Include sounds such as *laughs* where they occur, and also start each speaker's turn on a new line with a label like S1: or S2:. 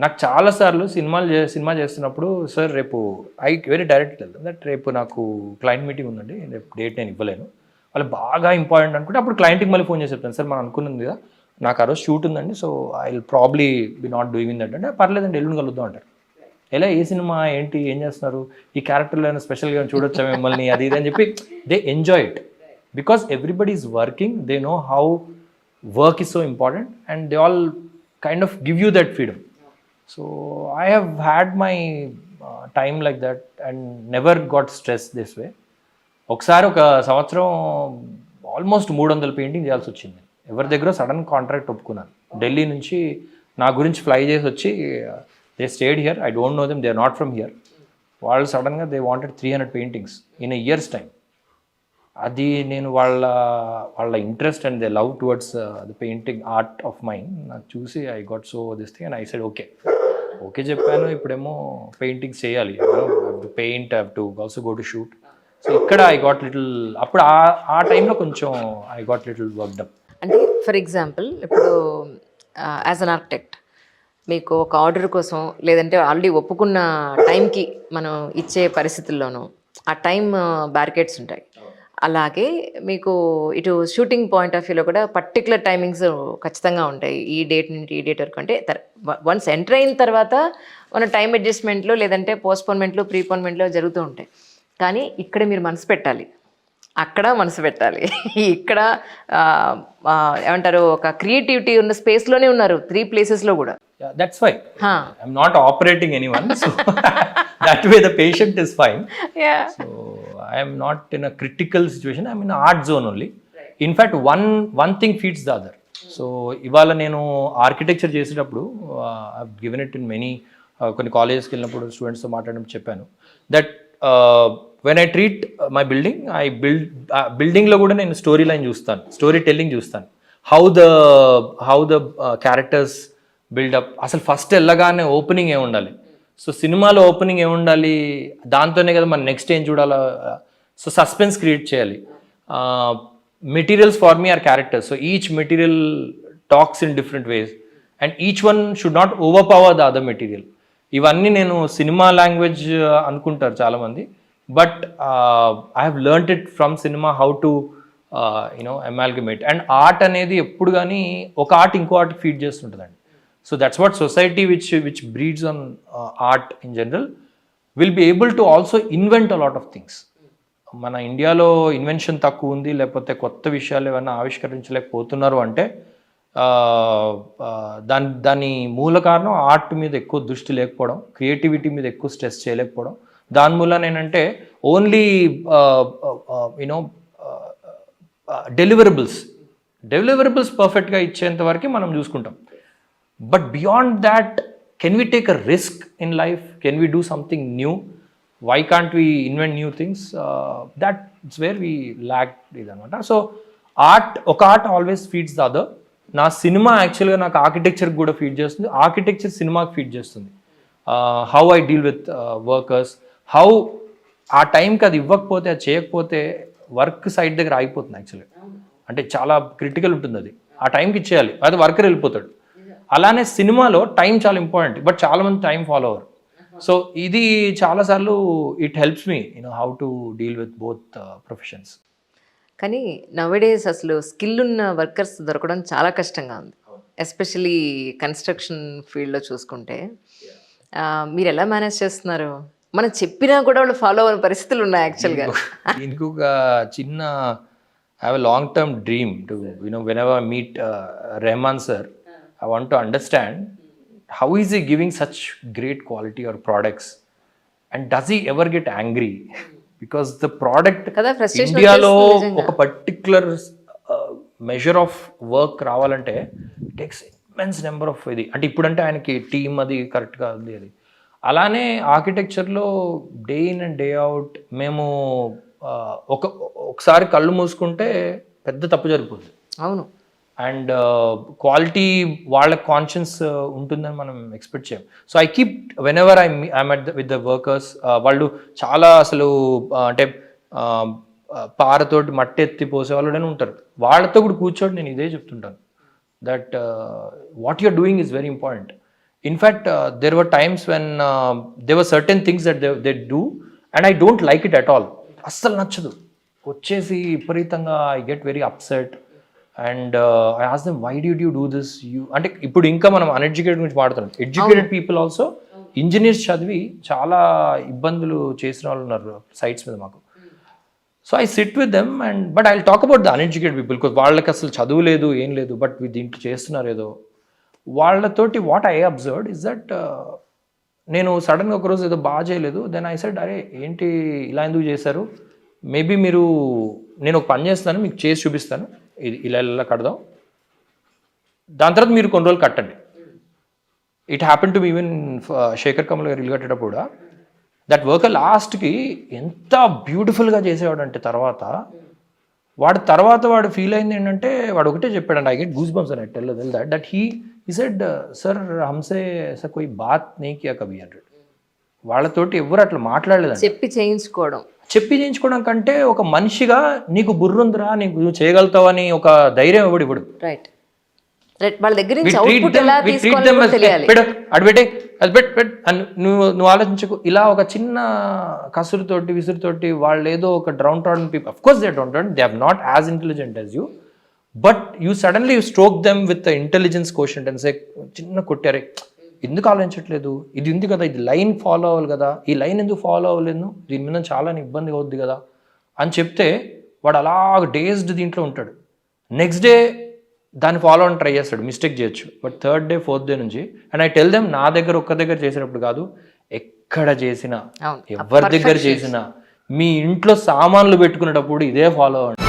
S1: నాకు చాలాసార్లు సినిమాలు సినిమా చేస్తున్నప్పుడు సార్ రేపు ఐ వెరీ డైరెక్ట్ వెళ్తాను దట్ రేపు నాకు క్లయింట్ మీటింగ్ ఉందండి. రేపు డేట్ నేను ఇవ్వలేను. వాళ్ళు బాగా ఇంపార్టెంట్ అనుకుంటే అప్పుడు క్లయింట్కి మళ్ళీ ఫోన్ చేసి చెప్తాను సార్ మనం అనుకున్నది కదా నాకు ఆ రోజు షూట్ ఉందండి. So I will probably be not doing that. అంటే పర్లేదండి ఎల్లుండి కలుద్దాం అంటారు. ఎలా? ఏ సినిమా? ఏంటి? ఏం చేస్తున్నారు? ఈ క్యారెక్టర్లో ఏమైనా స్పెషల్గా చూడొచ్చా మిమ్మల్ని? అది ఇది అని చెప్పి they enjoy it. Because everybody is working they know how work is so important and they all kind of give you that freedom. So I have had my time like that and never got stress this way ఒకసారి ఒక సంవత్సరం almost మూడు వందల painting చేయాల్సి వచ్చింది. ఎవరి దగ్గర sudden contract ఒప్పుకున్నాను. ఢిల్లీ నుంచి నా గురించి ఫ్లై చేసి వచ్చి they stayed here I don't know them they are not from here వాళ్ళు సడన్గా they wanted three hundred paintings in a years time అది నేను వాళ్ళ వాళ్ళ interest and they love towards the painting art of mind నాకు చూసి I got so this thing and I said okay okay చెప్పాను ఇప్పుడేమో పెయింటింగ్స్ చేయాలి to paint have to also go to shoot so ఇక్కడ ఐ గాట్ లిటిల్ అప్పుడు ఆ ఆ టైంలో కొంచెం I got little work up
S2: అంటే ఫర్ ఎగ్జాంపుల్ ఇప్పుడు యాజ్ అన్ ఆర్కిటెక్ట్ మీకు ఒక ఆర్డర్ కోసం లేదంటే ఆల్రెడీ ఒప్పుకున్న టైంకి మనం ఇచ్చే పరిస్థితుల్లోనూ ఆ టైం బ్యారికేడ్స్ ఉంటాయి. అలాగే మీకు ఇటు షూటింగ్ పాయింట్ ఆఫ్ వ్యూలో కూడా పర్టికులర్ టైమింగ్స్ ఖచ్చితంగా ఉంటాయి. ఈ డేట్ నుండి ఈ డేట్ వరకు అంటే వన్స్ ఎంటర్ అయిన తర్వాత మన టైం అడ్జస్ట్మెంట్లు లేదంటే పోస్ట్పోన్మెంట్లు ప్రీపోన్మెంట్లు జరుగుతూ ఉంటాయి. కానీ ఇక్కడ మీరు మనసు పెట్టాలి. అక్కడ మనసు పెట్టాలి. *laughs* ఇక్కడ ఏమంటారు ఒక క్రియేటివిటీ ఉన్న స్పేస్లోనే ఉన్నారు. త్రీ ప్లేసెస్లో కూడా.
S1: That's fine. I'm not operating any one so that way the patient is fine So *laughs* Not in a critical situation. I'm in art zone only. In fact, one one thing feeds the other. So ఇవాళ నేను architecture చేసేటప్పుడు I given it in many కొన్ని కాలేజెస్కి వెళ్ళినప్పుడు స్టూడెంట్స్తో మాట్లాడినప్పుడు చెప్పాను that when I treat my building I build బిల్డింగ్లో కూడా నేను స్టోరీ లైన్ చూస్తాను స్టోరీ టెల్లింగ్ చూస్తాను how the how the characters build up అసలు ఫస్ట్ వెళ్ళగానే ఓపెనింగ్ ఏ ఉండాలి సో సినిమాలో ఓపెనింగ్ ఏ ఉండాలి దాంతోనే కదా మనం నెక్స్ట్ ఏం చూడాలో సో సస్పెన్స్ క్రియేట్ చేయాలి. Materials for me are characters so each material talks in different ways and each one should not over power the other material ఇవన్నీ నేను సినిమా లాంగ్వేజ్ అనుకుంటారు చాలామంది. But I have learnt it from cinema how to you know amalgamate and art అనేది ఎప్పుడు కానీ ఒక art ఇంకో art feed చేస్తుంటుందండి. So that's what society which which breeds on art in general will be able to also invent a lot of things మన ఇండియాలో invention తక్కువ ఉంది లేకపోతే కొత్త విషయాలు ఏమైనా ఆవిష్కరించలేకపోతున్నారు అంటే దాని దాని మూల కారణం ఆర్ట్ మీద ఎక్కువ దృష్టి లేకపోవడం క్రియేటివిటీ మీద ఎక్కువ స్ట్రెస్ చేయలేకపోవడం. దాని మూలన ఏంటంటే ఓన్లీ యూనో డెలివరబుల్స్ డెలివరబుల్స్ పర్ఫెక్ట్గా ఇచ్చేంత వరకు మనం చూసుకుంటాం. But beyond that can we take a risk in life can we do something new why can't we invent new things that it's where we lack ఇదనమాట so art ఒక art always feeds the other నా cinema యాక్చువల్గా నాకు architecture కూడా feed చేస్తుంది. Architecture సినిమాకి feed చేస్తుంది. How I deal with workers how ఆ టైంకి అది ఇవ్వకపోతే అది చేయకపోతే వర్క్ సైడ్ దగ్గర ఆగిపోతుంది యాక్చువల్గా అంటే చాలా క్రిటికల్ ఉంటుంది అది. ఆ టైంకి ఇచ్చేయాలి. అది వర్కర్ వెళ్ళిపోతాడు. అలానే సినిమాలో టైం చాలా ఇంపార్టెంట్ బట్ చాలా మంది టైం ఫాలో అవ్వరు సో ఇది చాలాసార్లు it helps me you know how to deal with both professions
S2: కానీ నవడేస్ అసలు స్కిల్ ఉన్న వర్కర్స్ దొరకడం చాలా కష్టంగా ఉంది. ఎస్పెషలీ కన్స్ట్రక్షన్ ఫీల్డ్లో చూసుకుంటే. ఆ, మీరు ఎలా మేనేజ్ చేస్తున్నారు? మనం చెప్పినా కూడా వాళ్ళు ఫాలో అవ్వని పరిస్థితులు ఉన్నాయి యాక్చువల్గా
S1: దీనికి ఒక చిన్న I have a long term dream to you know whenever meet Rahman sir I want to understand how is he giving such great quality are products and does he ever get angry because the product ఇండియాలో. ఒక particular measure of work రావాలంటే takes immense number of ఇది. అంటే ఇప్పుడంటే ఆయనకి team అది కరెక్ట్గా ఉంది అది. అలానే ఆర్కిటెక్చర్లో day in and day out మేము ఆ, ఒక ఒకసారి కళ్ళు మూసుకుంటే పెద్ద తప్పు జరుగుతుంది
S2: అవును.
S1: అండ్ క్వాలిటీ వాళ్ళ కాన్షియన్స్ ఉంటుందని మనం ఎక్స్పెక్ట్ చేయం. So I keep whenever I I'm at with the workers వాళ్ళు చాలా అసలు uh, అంటే uh, uh, పారతోటి మట్టి ఎత్తి పోసే వాళ్ళు ఉంటారు. వాళ్ళతో కూడా కూర్చోటి నేను ఇదే చెప్తుంటాను. That what you're doing is very important in fact there were times when there are certain things that they do and I don't like it at all అస్సలు నచ్చదు. వచ్చేసి విపరీతంగా I get very upset and I ask them why did you do this you అంటే ఇప్పుడు ఇంకా మనం uneducated గురించి మాట్లాడుతున్నాం. ఎడ్యుకేటెడ్ పీపుల్ ఆల్సో ఇంజనీర్స్ చదివి చాలా ఇబ్బందులు చేసిన వాళ్ళు ఉన్నారు సైట్స్ మీద మాకు. So I sit with them and but I talk about the uneducated people because వాళ్ళకి అసలు చదువు లేదు ఏం లేదు బట్ దీంట్లో చేస్తున్నారు ఏదో. వాళ్ళతోటి what I observed is that నేను సడన్గా ఒకరోజు ఏదో బాగా చేయలేదు. దెన్ ఐ సెడ్ అరే ఏంటి ఇలా ఎందుకు చేశారు? మేబీ మీరు నేను ఒక పని చేస్తాను మీకు చేసి చూపిస్తాను. ఇది ఇలా ఇలా కడదాం. దాని తర్వాత మీరు కొన్ని రోజులు కట్టండి. It happen to even Shekhar Kamal గారు ఇల్లు కట్టేటప్పుడు. కూడా దట్ వర్క్ లాస్ట్కి ఎంత బ్యూటిఫుల్గా చేసేవాడు అంటే తర్వాత వాడు తర్వాత వాడు ఫీల్ అయింది ఏంటంటే వాడు ఒకటే చెప్పాడు ఐ గెట్ గూస్ బంప్స్ అని tell that that he he said sir హంసే sir కోయి బాత్ నేకి కియా కభీ హండ్రెడ్ వాళ్ళతోటి ఎవరు అట్లా మాట్లాడలేదండి.
S2: చెప్పి చేయించుకోవడం.
S1: చెప్పి చేయించుకోవడం కంటే ఒక మనిషిగా నీకు బుర్రుందిరా నీకు నువ్వు చేయగలుగుతావని ఒక ధైర్యం ఇవ్వడు ఇవ్వడు.
S2: రైట్ రైట్ వాళ్ళ దగ్గర
S1: We
S2: నుంచి
S1: treat
S2: అవుట్పుట్
S1: them-
S2: ఎలా
S1: we treat
S2: తీసుకోవాలో
S1: them
S2: కూడా
S1: as,
S2: తెలియాలి.
S1: "ఏ, పెట్టు అటు పెట్టే అది పెట్టు పెట్టు. అని నువ్వు నువ్వు ఆలోచించకు. ఇలా ఒక చిన్న కసురుతోటి విసురుతోటి వాళ్ళు ఏదో ఒక downtrodden people of course they downtrodden they not as intelligent as you but you suddenly you stroke them with intelligence question and say చిన్న కొట్టారే. ఎందుకు ఆలోచించట్లేదు? ఇది ఉంది కదా ఇది లైన్ ఫాలో అవ్వాలి కదా. ఈ లైన్ ఎందుకు ఫాలో అవ్వలేదు దీని మీద చాలా ఇబ్బంది అవుద్ది కదా. అని చెప్తే వాడు అలా డేస్డ్ దీంట్లో ఉంటాడు. నెక్స్ట్ డే దాన్ని ఫాలో అని ట్రై చేస్తాడు. మిస్టేక్ చేయొచ్చు. But third day fourth day నుంచి అండ్ ఐ టెల్ దెమ్ నా దగ్గర ఒక్క దగ్గర చేసినప్పుడు కాదు ఎక్కడ చేసినా ఎవరి దగ్గర చేసినా మీ ఇంట్లో సామాన్లు పెట్టుకునేటప్పుడు ఇదే ఫాలో అవ్వండి.